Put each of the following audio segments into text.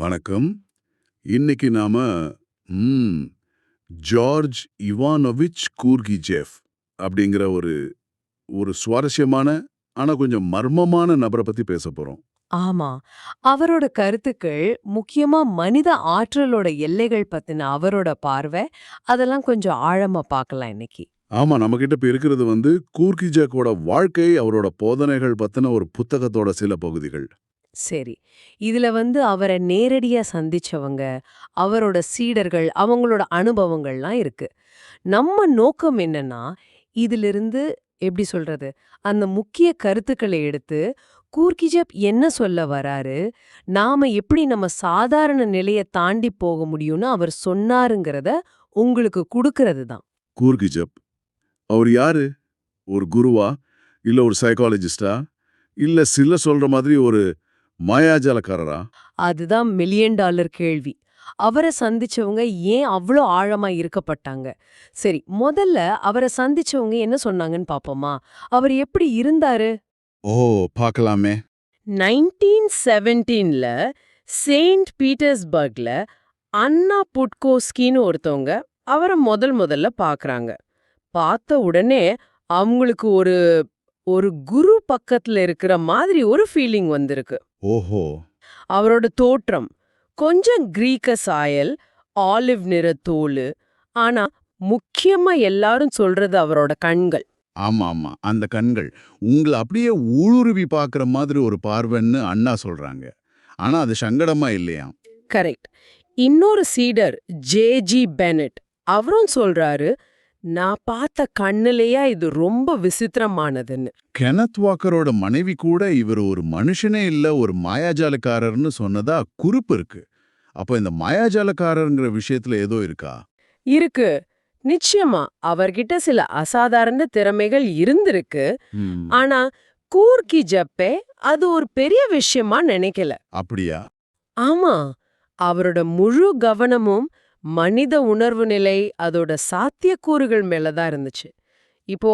வணக்கம். இன்னைக்கு நாம ம், ஜார்ஜ் இவானோவிச் கூர்கிஜெஃப் அப்படிங்கிற ஒரு ஒரு சுவாரஸ்யமான ஆனா கொஞ்சம் மர்மமான நபரை பத்தி பேச போறோம். ஆமா. அவரோட கருத்துக்கள் முக்கியமா மனித ஆற்றலோட எல்லைகள் பத்தின அவரோட பார்வை அதெல்லாம் கொஞ்சம் ஆழமா பார்க்கலாம் இன்னைக்கு. ஆமா நம்மகிட்ட இப்ப இருக்கிறது வந்து கூர்கிஜேக்கோட வாழ்க்கை அவரோட போதனைகள் பத்தின ஒரு புத்தகத்தோட சில பகுதிகள். சரி. இதுல வந்து அவரை நேரடியா சந்திச்சவங்க அவரோட சீடர்கள் அவங்களோட அனுபவங்கள்லாம் இருக்கு. நம்ம நோக்கம் என்னன்னா இதிலிருந்து எப்படி சொல்றது? அந்த முக்கிய கருத்துக்களை எடுத்து கூர்கிஜப் என்ன சொல்ல வராரு? நாம எப்படி நம்ம சாதாரண நிலையை தாண்டி போக முடியும்னு அவர் சொன்னாருங்கிறத உங்களுக்கு கொடுக்கறது தான். கூர்கிஜப் அவர் யாரு? ஒரு குருவா? இல்ல ஒரு சைக்காலஜிஸ்டா இல்ல சில சொல்ற மாதிரி ஒரு மாயாஜாலக்காரரா? அதுதான் மில்லியன் டாலர் கேள்வி. அவரை சந்திச்சவங்க ஏன் அவ்வளோ ஆழமா இருக்கப்பட்டாங்க? சரி முதல்ல அவரை சந்திச்சவங்க என்ன சொன்னாங்கன்னு பாப்போமா? அவர் எப்படி இருந்தாரு? ஓ பார்க்கலாமே நைன்டீன் செவன்டீன்ல செயின்ட் பீட்டர்ஸ்பர்க்ல அன்னா புட்கோஸ்கின்னு ஒருத்தவங்க அவரை முதல் முதல்ல பார்க்கறாங்க பார்த்த உடனே அவங்களுக்கு ஒரு ஒரு குரு பக்கத்துல இருக்கிற மாதிரி ஒரு ஃபீலிங் வந்திருக்கு. ஓஹோ. அவரோட தோற்றம் கொஞ்சம் கிரீக்க சாயல் ஆலிவ் நிற தோலு ஆனா முக்கியமா எல்லாரும் சொல்றது அவரோட கண்கள். ஆமா ஆமா அந்த கண்கள். உங்களை அப்படியே ஊடுருவி பார்க்குற மாதிரி ஒரு பார்வைன்னு அண்ணா சொல்றாங்க. ஆனா அது சங்கடமா இல்லையா? கரெக்ட் இன்னொரு சீடர் ஜே ஜி பெனட் அவரும் சொல்றாரு நான் பார்த்த கண்ணுலயா இது ரொம்ப விசித்திரமானதுன்னு. கெனத் வாக்கரோட மனைவி கூட இவர் ஒரு மனுஷனே இல்ல ஒரு மாயாஜாலக்காரர்னு சொன்னதா குறிப்பு இருக்கு. அப்போ இந்த மாயாஜாலக்காரருங்கிற விஷயத்துல ஏதோ இருக்கா? இருக்கு. நிச்சயமா அவர்கிட்ட சில அசாதாரண திறமைகள் இருந்திருக்கு. ஆனா கூர்க்கி ஜப்பே அது ஒரு பெரிய விஷயமா நினைக்கல. அப்படியா? ஆமா அவரோட முழு கவனமும் மனித உணர்வு நிலை அதோட சாத்தியக்கூறுகள் மேலதான் இருந்துச்சு. இப்போ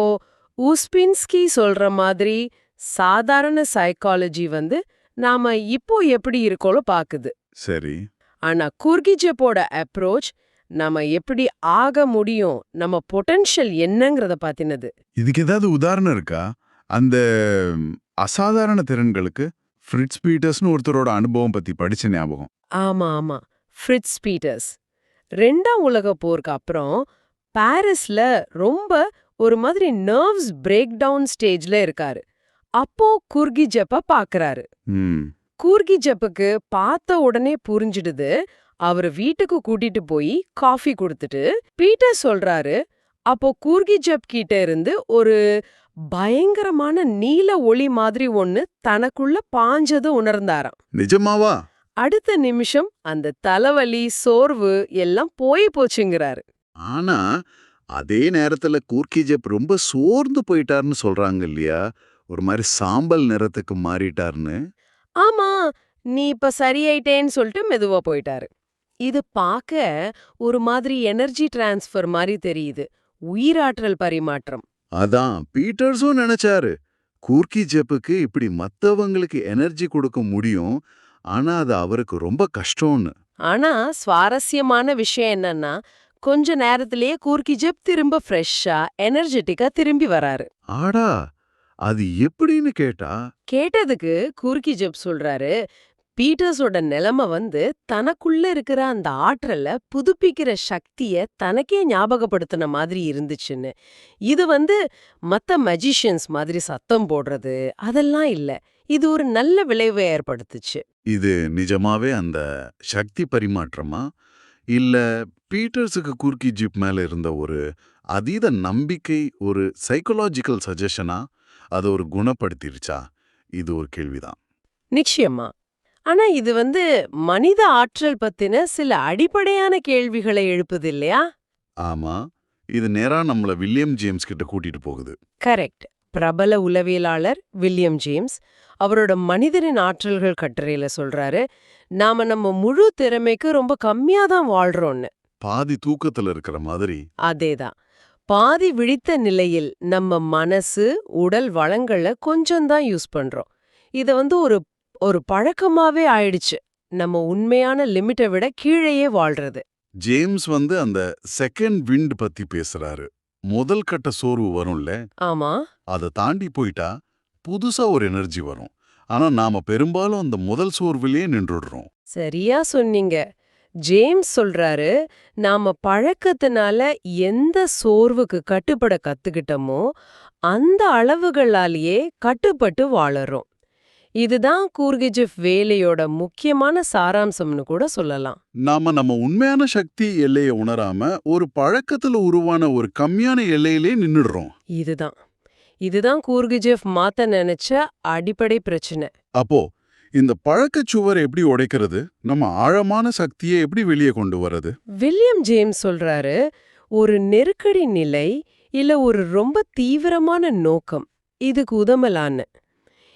ஊஸ்பின்ஸ்கி சொல்ற மாதிரி சாதாரண சைக்காலஜி வந்து நாம இப்போ எப்படி இருக்கோளோ பாக்குது. சரி. ஆனா குர்கிஜப்போட அப்ரோச் நாம எப்படி ஆக முடியும் நம்ம பொட்டன்ஷியல் என்னங்கறத பாத்தினது. இதுக்கு ஏதாவது உதாரணம் இருக்கா? அந்த அசாதாரண திறன்களுக்கு ஃப்ரிட்ஸ் பீட்டர்ஸ்னு ஒருத்தரோட அனுபவம் பத்தி படிச்ச ஞாபகம். ஆமா ஆமா. ஃப்ரிட்ஸ் பீட்டர்ஸ் ரெண்டாம் உலக போருக்கு அப்புறம் பாரிஸ்ல ரொம்ப ஒரு மாதிரி நர்வ்ஸ் பிரேக் டவுன் ஸ்டேஜ்ல இருக்காரு. அப்போ குர்கிஜப்ப பாக்குறாரு. ம். கூர்கிஜப்புக்கு பார்த்த உடனே புரிஞ்சிடுது. அவர் வீட்டுக்கு கூட்டிட்டு போய் காஃபி கொடுத்துட்டு பீட்டர் சொல்றாரு அப்போ கூர்கிஜப் கிட்ட இருந்து ஒரு பயங்கரமான நீல ஒளி மாதிரி ஒன்னு தனக்குள்ள பாஞ்சது உணர்ந்தாராம். நிஜமாவா? அடுத்த நிமிஷம் அந்த தலைவலி சோர்வு எல்லாம் போய் போச்சுங்கிறாரு. ஆனா அதே நேரத்துல கூர்க்கிஜப் ரொம்ப சோர்ந்து போயிட்டாருன்னு சொல்றாங்க இல்லையா? ஒரு மாதிரி சாம்பல் நிறத்துக்கு மாறிட்டாருன்னு. ஆமா நீ இப்ப சரியாயிட்டேன்னு சொல்லிட்டு மெதுவா போயிட்டாரு. இது பார்க்க ஒரு மாதிரி எனர்ஜி டிரான்ஸ்ஃபர் மாதிரி தெரியுது. உயிராற்றல் பரிமாற்றம். அதான் பீட்டர்ஸும் நினைச்சாரு. கூர்க்கிஜப்புக்கு இப்படி மத்தவங்களுக்கு எனர்ஜி கொடுக்க முடியும். ஆனா அது அவருக்கு ரொம்ப கஷ்டம்னு. ஆனா சுவாரஸ்யமான விஷயம் என்னன்னா கொஞ்ச நேரத்திலேயே கூர்கிஜப் திரும்ப ஃப்ரெஷ்ஷா எனர்ஜெட்டிக்கா திரும்பி வராரு. ஆடா அது எப்படின்னு கேட்டா? கேட்டதுக்கு கூர்கிஜப் சொல்றாரு பீட்டர்ஸோட நிலைமை வந்து தனக்குள்ள இருக்கிற அந்த ஆற்றல புதுப்பிக்கிற சக்திய தனக்கே ஞாபகப்படுத்தின மாதிரி இருந்துச்சுன்னு. இது வந்து மத்த மஜிஷியன்ஸ் மாதிரி சத்தம் போடுறது அதெல்லாம் இல்ல. இது ஒரு நல்ல விளைவை ஏற்படுத்துச்சு. இது நிஜமாவே அந்த சக்தி பரிமாற்றமா? இல்ல பீட்டர்ஸுக்கு குர்கி ஜிப் மேல இருந்த ஒரு அதீத நம்பிக்கை ஒரு சைக்கலாஜிக்கல் சஜஷனா அதை ஒரு குணப்படுத்திருச்சா? இது ஒரு கேள்விதான். நிச்சயமா. ஆனா இது வந்து மனித ஆற்றல் பத்தின சில அடிப்படையான கேள்விகளை எழுப்புது இல்லையா? ஆமா. இது நேரா நம்மள வில்லியம் ஜேம்ஸ் கிட்ட கூட்டிட்டு போகுது. கரெக்ட். பிரபல உளவியலாளர் வில்லியம் ஜேம்ஸ் அவரோட மனிதனின் ஆற்றல்கள் கட்டுரையில சொல்றாரு. நாம நம்ம முழு திறமைக்கு ரொம்ப கம்மியா தான் வாழ்றோம்னு. பாதி தூக்கத்துல இருக்கிற மாதிரி. அதேதான். பாதி விழித்த நிலையில் நம்ம மனசு உடல் வளங்களை கொஞ்சம் தான் யூஸ் பண்றோம். இத வந்து ஒரு ஒரு பழக்கமாவே ஆயிடுச்சு. நம்ம உண்மையான லிமிட்டை விட கீழேயே வாழ்றது. ஜேம்ஸ் வந்து அந்த செகண்ட் விண்ட் பத்தி பேசுறாரு. முதல் கட்ட சோர்வு வரும்ல. ஆமா. அதை தாண்டி போயிட்டா புதுசா ஒரு எனர்ஜி வரும். ஆனா நாம பெரும்பாலும் அந்த முதல் சோர்விலேயே நின்றுடுறோம். சரியா சொன்னீங்க. ஜேம்ஸ் சொல்றாரு நாம பழக்கத்தினால எந்த சோர்வுக்கு கட்டுப்பட கத்துக்கிட்டோமோ அந்த அளவுகளாலேயே கட்டுப்பட்டு வாழறோம். இதுதான் கூர்கிஜிஃப் வேலையோட முக்கியமான சாராம்சம்னு கூட சொல்லலாம். நாம நம்ம உண்மையான சக்தி எல்லையை உணராம ஒரு பழக்கத்துல உருவான ஒரு கம்மியான எல்லையிலே நின்னுடுறோம் இதுதான். இதுதான் கூர்கிஜெஃப் மாத்த நினைச்ச அடிப்படை பிரச்சனை. அப்போ இந்த பழக்கச் சுவர் எப்படி உடைக்கிறது? நம்ம ஆழமான சக்தியை எப்படி வெளியே கொண்டு வர்றது? வில்லியம் ஜேம்ஸ் சொல்றாரு ஒரு நெருக்கடி நிலை இல்ல ஒரு ரொம்ப தீவிரமான நோக்கம். இதுக்கு உதமலான்னு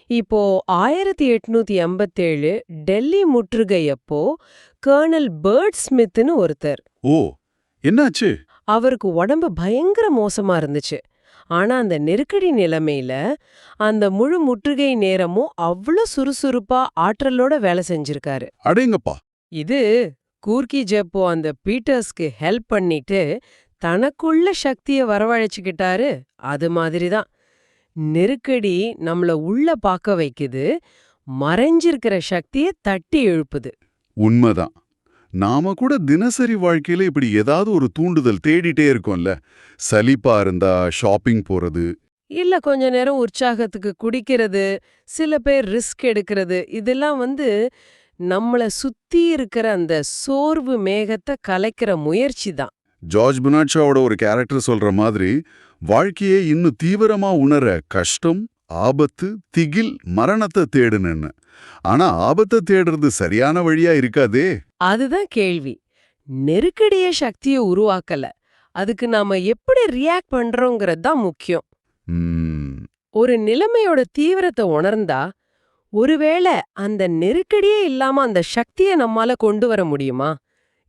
இப்போ ஆயிரத்தி எட்நூத்தி எண்பத்தேழு டெல்லி முற்றுகையப்போ கர்னல் பேர்ட் ஸ்மித்னு ஒருத்தர். ஓ என்னாச்சு? அவருக்கு உடம்பு பயங்கர மோசமா இருந்துச்சு. ஆனா அந்த நெருக்கடி நிலைமையில அந்த முழு முற்றுகை நேரமும் அவ்ளோ சுறுசுறுப்பா ஆற்றலோட வேலை செஞ்சிருக்காரு. அடேங்கப்பா. இது கூர்க்கி ஜெப்போ அந்த பீட்டர்ஸ்க்கு ஹெல்ப் பண்ணிட்டு தனக்குள்ள சக்திய வரவழைச்சுக்கிட்டாரு. அது மாதிரிதான். நெருக்கடி நம்மள உள்ள பார்க்க வைக்குது. மறைஞ்சிருக்கிற சக்திய தட்டி எழுப்புது. உண்மைதான். நாம கூட தினசரி வாழ்க்கையில இப்படி ஏதாவது ஒரு தூண்டுதல் தேடிட்டே இருக்கோம்ல. சலிப்பா இருந்தா ஷாப்பிங் போறது. இல்ல கொஞ்ச நேரம் உற்சாகத்துக்கு குடிக்கிறது சில பேர் ரிஸ்க் எடுக்கிறது இதெல்லாம் வந்து நம்மள சுத்தி இருக்கிற அந்த சோர்வு மேகத்தை கலைக்கிற முயற்சி தான். ஜார்ஜ் பினாட்ஷாவோட ஒரு கேரக்டர் சொல்ற மாதிரி வாழ்க்கையை இன்னும் தீவிரமா உணர கஷ்டம் ஆபத்து திகில் மரணத்தை தேடுனேன்னு. ஆனா ஆபத்தை தேடுறது சரியான வழியா இருக்காதே? அதுதான் கேள்வி. நெருக்கடிய சக்திய உருவாக்கல. அதுக்கு நாம எப்படி ரியாக்ட் பண்றோங்கிறது தான் முக்கியம். ஒரு நிலைமையோட தீவிரத்தை உணர்ந்தா ஒருவேளை அந்த நெருக்கடியே இல்லாம அந்த சக்தியை நம்மால கொண்டு வர முடியுமா?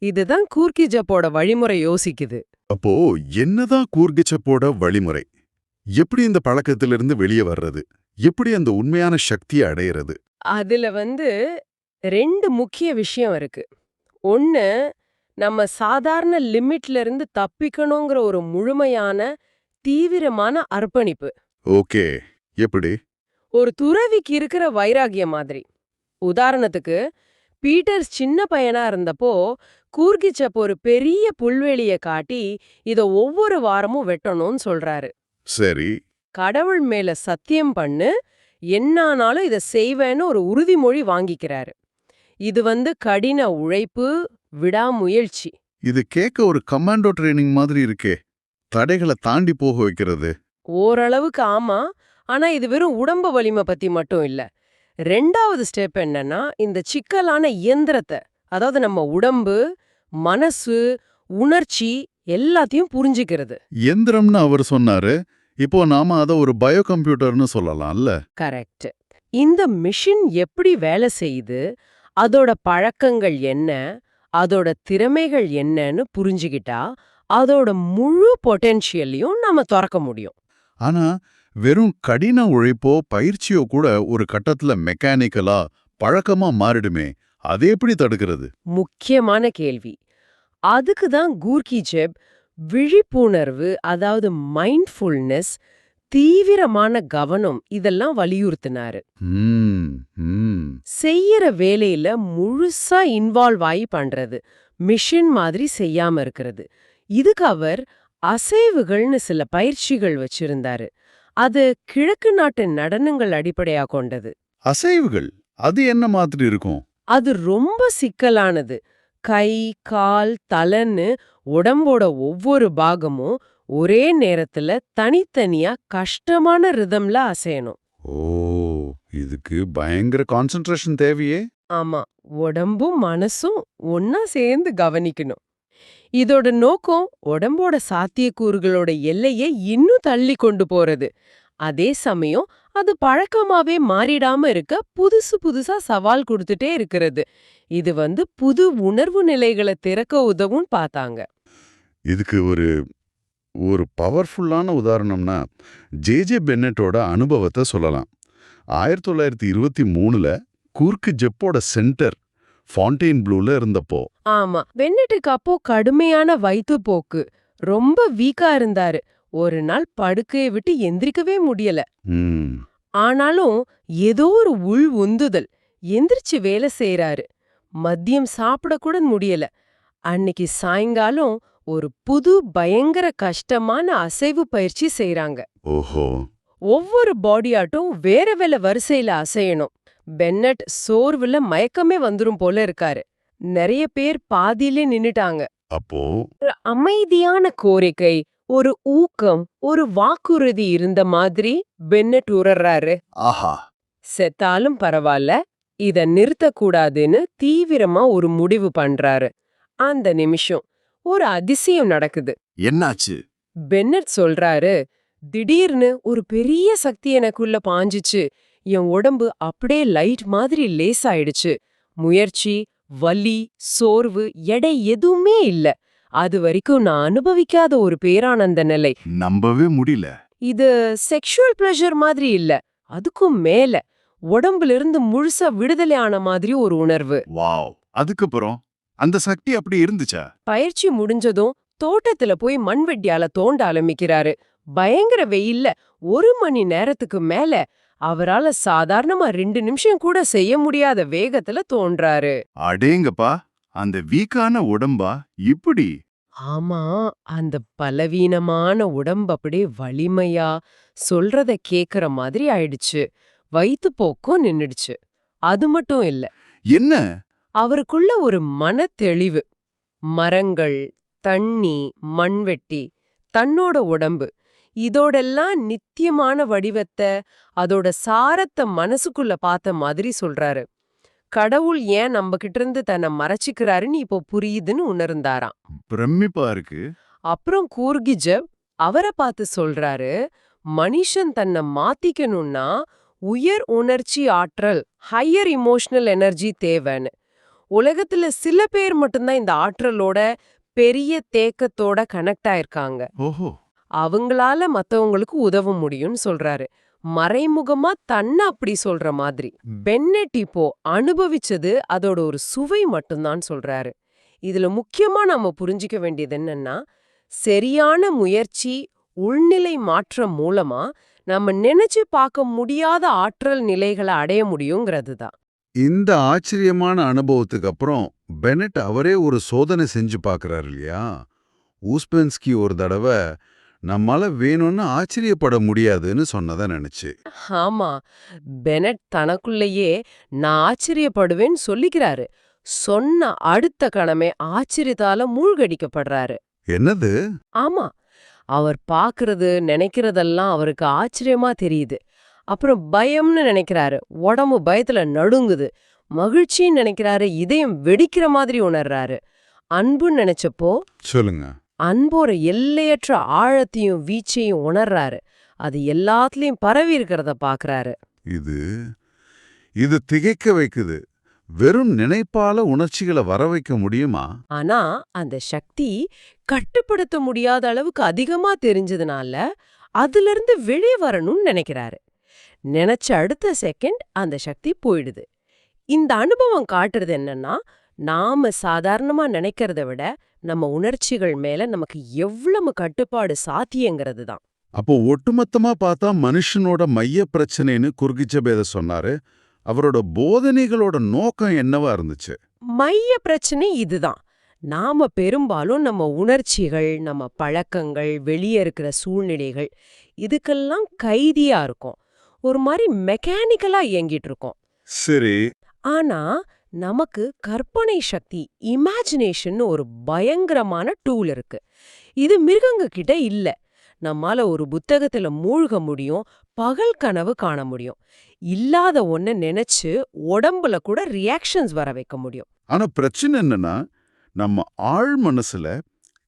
இதுதான் கூர்க்கி ஜப்போட வழிமுறை யோசிக்குது. அப்போ என்னதான் கூர்கிச்சப்போட வழிமுறை? எப்படி இந்த பழக்கத்திலிருந்து வெளியே வர்றது? எப்படி அந்த உண்மையான சக்தியை அடையிறது? அதுல வந்து ரெண்டு முக்கிய விஷயம் இருக்கு. ஒன்னு நம்ம சாதாரண லிமிட்ல இருந்து தப்பிக்கணுங்கிற ஒரு முழுமையான தீவிரமான அர்ப்பணிப்பு. ஓகே. எப்படி? ஒரு துறவிக்கு இருக்கிற வைராகியம் மாதிரி. உதாரணத்துக்கு பீட்டர்ஸ் சின்ன பையனா இருந்தப்போ கூர்கிச்சப் ஒரு பெரிய புல்வெளிய காட்டி இத ஒவ்வொரு வாரமும் வெட்டணும்னு சொல்றாரு. சரி. கடவுள் மேல சத்தியம் பண்ணு என்னானாலும் இத செய்வேன்னு ஒரு உறுதிமொழி வாங்கிக்கிறாரு. இது வந்து கடின உழைப்பு விடாமுயற்சி. இது கேட்க ஒரு கமாண்டோ ட்ரைனிங் மாதிரி இருக்கே. தடைகளை தாண்டி போக வைக்கிறது. ஓரளவுக்கு ஆமா. ஆனா இது வெறும் உடம்பு வலிமை பத்தி மட்டும் இல்ல. ரெண்டாவது ஸ்டெப் என்னன்னா இந்த சிக்கலான இயந்திரத்தை அதாவது நம்ம உடம்பு மனசு உணர்ச்சி எல்லாத்தையும் புரிஞ்சுக்கிறது. எந்திரம்னு அவர் சொன்னாரு. இப்போ நாம அத ஒரு பயோ கம்ப்யூட்டர்னு சொல்லலாம்ல. கரெக்ட். இந்த மிஷின் எப்படி வேலை செய்யுது? அதோட பழக்கங்கள் என்ன? அதோட திறமைகள் என்னன்னு புரிஞ்சுகிட்டா அதோட முழு பொட்டென்ஷியலையும் நாம திறக்க முடியும். ஆனா வெறும் கடின உழைப்போ பயிற்சியோ கூட ஒரு கட்டத்துல மெக்கானிக்கலா பழக்கமா மாறிடுமே. அதை எப்படி தடுக்கிறது? முக்கியமான கேள்வி. அதுக்கு தான் கூர்கி ஜெப் விழிப்புணர்வு அதாவது மைண்ட்ஃபுல்னஸ் தீவிரமான கவனம் இதெல்லாம் வலியுறுத்தினாரு. செய்யற வேலையில முழுசா இன்வால்வ் ஆகி பண்றது மிஷின் மாதிரி செய்யாம இருக்கிறது. இதுக்கு அவர் அசைவுகள்னு சில பயிற்சிகள் வச்சிருந்தாரு. அது கிழக்கு நாட்டு நடனங்கள் அடிப்படையா கொண்டது. அசைவுகள்? அது என்ன மாதிரி இருக்கும்? அது ரொம்ப சிக்கலானது. கை கால் தலன்னு உடம்போட ஒவ்வொரு பாகமும் ஒரே நேரத்துல தனித்தனியா கஷ்டமான ரிதம்ல அசையணும். ஓ இதுக்கு பயங்கர கான்சென்ட்ரேஷன் தேவையே. ஆமா உடம்பும் மனசும் ஒன்னா சேர்ந்து கவனிக்கணும். இதோட நோக்கம் உடம்போட சாத்தியக்கூறுகளோட எல்லையை இன்னும் தள்ளி கொண்டு போறது. அதே சமயம் அது பழக்கமாவே மாறிடாம இருக்க புதுசு புதுசா சவால் கொடுத்துட்டே இருக்கிறது. இது வந்து புது உணர்வு நிலைகளை திறக்க உதவும் பார்த்தாங்க. இதுக்கு ஒரு ஒரு பவர்ஃபுல்லான உதாரணம்னா ஜேஜே பென்னட்டோட அனுபவத்தை சொல்லலாம். ஆயிரத்தி தொள்ளாயிரத்தி இருபத்தி மூணுல கூர்க்கு ஜெப்போட சென்டர் ஃபாண்டெயின் ப்ளூல இருந்தப்போ. ஆமா வென்னட்டுக்கு அப்போ கடுமையான வயிற்றுப்போக்கு ரொம்ப வீக்கா இருந்தாரு. ஒரு நாள் படுக்கையை விட்டு எந்திரிக்கவே முடியல. ஆனாலும் ஏதோ ஒரு உள் உந்துதல். எந்திரிச்சு வேலை செய்யறாரு மதியம் சாப்பிட கூட முடியல. அன்னைக்கு சாயங்காலம் ஒரு புது பயங்கர கஷ்டமான அசைவு பயிற்சி செய்றாங்க. ஓஹோ. ஒவ்வொரு பாடி ஆட்டும் வேற வேற வரிசையில அசையணும். பென்னட் சோர்வுல மயக்கமே வந்துரும் போல இருக்காரு. நிறைய பேர் பாதியிலே நின்னுட்டாங்க. அப்போ? அமைதியான கோரிக்கை ஒரு ஊக்கம் ஒரு வாக்குறுதி இருந்த மாதிரி பென்னட் உணர்றாரு ஆஹா. செத்தாலும் பரவாயில்ல இத நிறுத்தக்கூடாதுன்னு தீவிரமா ஒரு முடிவு பண்றாரு. அந்த நிமிஷம் ஒரு அதிசயம் நடக்குது. என்னாச்சு? பென்னட் சொல்றாரு திடீர்னு ஒரு பெரிய சக்தி எனக்குள்ள பாஞ்சுச்சு. என் உடம்பு அப்படியே லைட் மாதிரி லேசாயிடுச்சு. முயற்சி வலி சோர்வு எடை எதுவுமே இல்ல. அது வரைக்கும் நான் அனுபவிக்காத ஒரு பேரானந்த நிலை. நம்பவே முடியல. இது செக்ஷுவல் ப்ளஷர் மாதிரி இல்ல. அதுக்கும் மேல உடம்புல இருந்து முழுசா விடுதலை ஆன மாதிரி ஒரு உணர்வு. வாவ். அதுக்கப்புறம் அந்த சக்தி அப்படி இருந்துச்சா? பயிற்சி முடிஞ்சதும் தோட்டத்துல போய் மண்வெட்டியால தோண்ட ஆரம்பிக்கிறாரு. பயங்கர வெயில்ல ஒரு மணி நேரத்துக்கு மேல அவரால சாதாரணமா ரெண்டு நிமிஷம் கூட செய்ய முடியாத வேகத்துல தோன்றாரு. அடேங்கப்பா. அந்த வீக்கான உடம்பா இப்படி? ஆமா அந்த பலவீனமான உடம்பு அப்படியே வலிமையா சொல்றத கேக்குற மாதிரி ஆயிடுச்சு. வயித்துப்போக்கும் நின்னுடுச்சு. அது மட்டும் இல்ல. என்ன? அவருக்குள்ள ஒரு மனத்தெளிவு. மரங்கள் தண்ணி மண்வெட்டி தன்னோட உடம்பு. இதோடெல்லாம் நித்தியமான வடிவத்தை அதோட சாரத்தை மனசுக்குள்ள பார்த்த மாதிரி சொல்றாரு. கடவுள் ஏன் நம்ம கிட்ட இருந்து தன்னை மறைச்சிக்கிறாருன்னு இப்போ புரியுதுன்னு உணர்ந்தாராம். பிரமிப்பா இருக்கு. அப்புறம் கூர்கிஜப் அவரை பார்த்து சொல்றாரு மனுஷன் தன்னை மாத்திக்கணும்னா உயர் உணர்ச்சி ஆற்றல் ஹையர் இமோஷனல் எனர்ஜி தேவைன்னு. உலகத்துல சில பேர் மட்டும்தான் இந்த ஆற்றலோட பெரிய தேக்கத்தோட கனெக்ட் ஆயிருக்காங்க. ஓஹோ. அவங்களால மத்தவங்களுக்கு உதவ முடியும்னு சொல்றாரு. மறைமுகமா தன்னை அப்படி சொல்ற மாதிரி. பென்னெட் இப்போ அனுபவிச்சது அதோட ஒரு சுவை மட்டும்தான் சொல்றாரு. இதுல முக்கியமா நம்ம புரிஞ்சிக்க வேண்டியது என்னன்னா சரியான முயற்சி உள்நிலை மாற்றம் மூலமா நம்ம நினைச்சு பார்க்க முடியாத ஆற்றல் நிலைகளை அடைய முடியுங்கிறது தான். இந்த ஆச்சரியமான அனுபவத்துக்கு அப்புறம் பெனட் அவரே ஒரு சோதனை செஞ்சு பார்க்கறாரு இல்லையா? ஊஸ்பென்ஸ்கி ஒரு தடவை நம்மால வேணும்னு ஆச்சரியப்பட முடியாதுன்னு சொன்னதை நினைச்சு. ஆமா பெனட் தனக்குள்ளேயே நான் ஆச்சரியப்படுவேன்னு சொல்லிக்கிறாரு. சொன்ன அடுத்த கணமே ஆச்சரியத்தால மூழ்கடிக்கப்படுறாரு. என்னது? ஆமா அவர் பாக்குறது நினைக்கிறதெல்லாம் அவருக்கு ஆச்சரியமா தெரியுது. அப்புறம் பயம்னு நினைக்கிறாரு. உடம்பு பயத்துல நடுங்குது. மகிழ்ச்சின்னு நினைக்கிறாரு. இதயம் வெடிக்கிற மாதிரி உணர்றாரு. அன்புன்னு நினைச்சப்போ சொல்லுங்க. அன்போட எல்லையற்ற ஆழத்தையும் வீச்சையும் உணர்றாரு. அது எல்லாத்துலயும் பரவி இருக்கிறத பாக்குறாரு. இது இது திகைக்க வைக்குது. வெறும் நினைப்பால உணர்ச்சிகளை வர வைக்க முடியுமா? ஆனா அந்த சக்தி கட்டுப்படுத்த முடியாத அளவுக்கு அதிகமா தெரிஞ்சதுனால அதுல இருந்து வெளியே வரணும்னு நினைக்கிறாரு. நினைச்ச அடுத்த செகண்ட் அந்த சக்தி போயிடுது. இந்த அனுபவம் காட்டுறது என்னன்னா நாம சாதாரணமா நினைக்கிறத விட நம்ம உணர்ச்சிகள் மேல நமக்கு எவ்வளவு கட்டுப்பாடு சாத்தியங்கிறது தான். அப்போ ஒட்டுமொத்தமா பார்த்தா மனுஷனோட மைய பிரச்சனைன்னு குறுகிச்சபேத சொன்னாரு. அவரோட போதனைகளோட நோக்கம் என்னவா இருந்துச்சு? மைய பிரச்சனை இதுதான். நாம பெரும்பாலும் நம்ம உணர்ச்சிகள் நம்ம பழக்கங்கள் வெளியே இருக்கிற சூழ்நிலைகள் இதுக்கெல்லாம் கைதியா இருக்கோம். ஒரு மாதிரி மெக்கானிக்கலா இயங்கிட்டு இருக்கோம். சரி. ஆனா நமக்கு கற்பனை சக்தி இமேஜினேஷன் ஒரு பயங்கரமான டூல் இருக்கு. இது மிருகங்க கிட்ட இல்ல. நம்மால ஒரு புத்தகத்துல மூழ்க முடியும் பகல் கனவு காண முடியும். இல்லாத ஒன்ன நினைச்சு உடம்புல கூட ரியாக்ஷன்ஸ் வர வைக்க முடியும். ஆனா பிரச்சனை என்னன்னா நம்ம ஆழ் மனசுல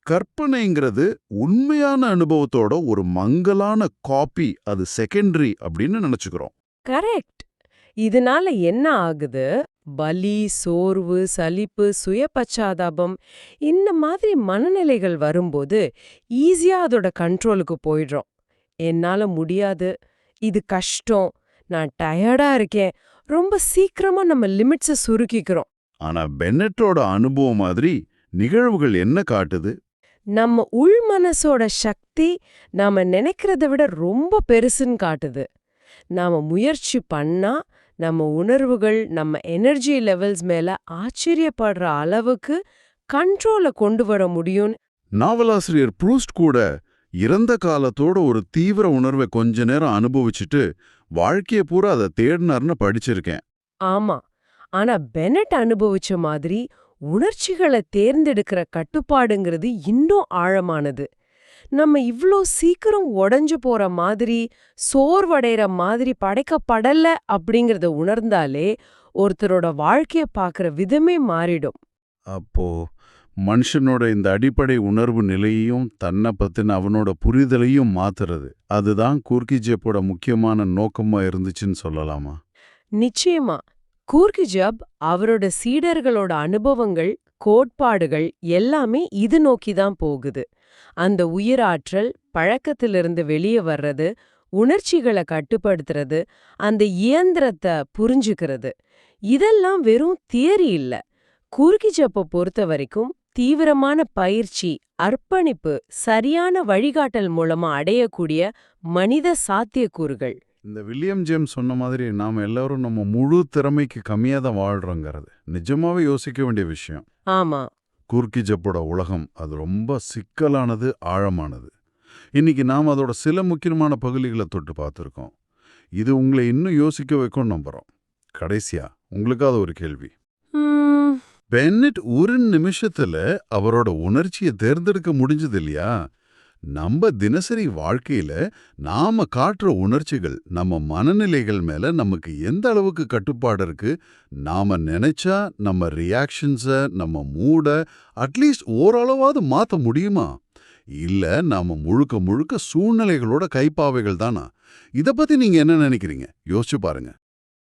கற்பனைங்கிறது உண்மையான அனுபவத்தோட ஒரு மங்கலான காப்பி அது செகண்டரி அப்படின்னு நினைச்சுக்கிறோம். கரெக்ட் இதனால என்ன ஆகுது? பலி சோர்வு சலிப்பு சுய பச்சாதாபம் இந்த மாதிரி மனநிலைகள் வரும்போது ஈஸியா அதோட கண்ட்ரோலுக்கு போயிடுறோம். என்னால முடியாது இது கஷ்டம் நான் டயர்டா இருக்கேன் ரொம்ப சீக்கிரமா நம்ம லிமிட்ஸை சுருக்கிக்கிறோம். ஆனா பென்னட்டோட அனுபவம் மாதிரி நிகழ்வுகள் என்ன காட்டுது? நம்ம உள் மனசோட சக்தி நாம நினைக்கிறத விட ரொம்ப பெருசுன்னு காட்டுது. நாம முயற்சி பண்ணா நம்ம உணர்வுகள் நம்ம எனர்ஜி லெவல்ஸ் மேல ஆச்சரியப்படுற அளவுக்கு கண்ட்ரோல கொண்டு வர முடியும் நாவலாசிரியர் ப்ரூஸ்ட் கூட இறந்த காலத்தோட ஒரு தீவிர உணர்வை கொஞ்ச நேரம் அனுபவிச்சுட்டு வாழ்க்கைய பூரா அதை தேடினார்னு படிச்சிருக்கேன். ஆமா. ஆனா பெனட் அனுபவிச்ச மாதிரி உணர்ச்சிகளை தேர்ந்தெடுக்கிற கட்டுப்பாடுங்கிறது இன்னும் ஆழமானது. நம்ம இவ்ளோ சீக்கிரம் உடைஞ்சு போற மாதிரி சோர்வடைற மாதிரி படைக்கப்படல அப்படிங்கறத உணர்ந்தாலே ஒருத்தரோட வாழ்க்கைய பார்க்கற விதமே மாறிடும். அப்போ மனுஷனோட இந்த அடிப்படை உணர்வு நிலையையும் தன்னை பத்தின அவனோட புரிதலையும் மாத்துறது. அதுதான் கூர்கிஜப்போட முக்கியமான நோக்கமா இருந்துச்சுன்னு சொல்லலாமா? நிச்சயமா. கூர்கிஜப் அவரோட சீடர்களோட அனுபவங்கள் கோட்பாடுகள் எல்லாமே இது நோக்கி தான் போகுது. அந்த உயிராற்றல் பழக்கத்திலிருந்து வெளியே வர்றது உணர்ச்சிகளை கட்டுப்படுத்துறது அந்த இயந்திரத்தை புரிஞ்சுக்கிறது. இதெல்லாம் வெறும் தியரி இல்ல. கூர்கிஜப்பை பொறுத்த வரைக்கும் தீவிரமான பயிற்சி அர்ப்பணிப்பு சரியான வழிகாட்டல் மூலமா அடையக்கூடிய மனித சாத்தியக்கூறுகள். இந்த வில்லியம் ஜேம்ஸ் சொன்ன மாதிரி நாம எல்லாரும் நம்ம முழு திறமைக்கு கம்மியா தான் வாழ்றோங்கிறது. நிஜமாவே யோசிக்க வேண்டிய விஷயம். ஆமா. கூர்கிஜப்போட உலகம் அது ரொம்ப சிக்கலானது ஆழமானது. இன்னைக்கு நாம் அதோட சில முக்கியமான பகுதிகளை தொட்டு பார்த்துருக்கோம். இது உங்களை இன்னும் யோசிக்க வைக்கும் நம்புறோம். கடைசியா உங்களுக்காவது ஒரு கேள்வி. பென்னட் ஒரு நிமிஷத்துல அவரோட உணர்ச்சியை தேர்ந்தெடுக்க முடிஞ்சது இல்லையா? நம்ம தினசரி வாழ்க்கையில நாம காட்டுற உணர்ச்சிகள் நம்ம மனநிலைகள் மேல நமக்கு எந்த அளவுக்கு கட்டுப்பாடு இருக்கு நாம நினைச்சா நம்ம ரியாக்ஷன்ஸ நம்ம மூட அட்லீஸ்ட் ஓரளவாவது மாத்த முடியுமா? இல்ல நாம முழுக்க முழுக்க சூழ்நிலைகளோட கைப்பாவைகள் தானா? இத பத்தி நீங்க என்ன நினைக்கிறீங்க? யோசிச்சு பாருங்க.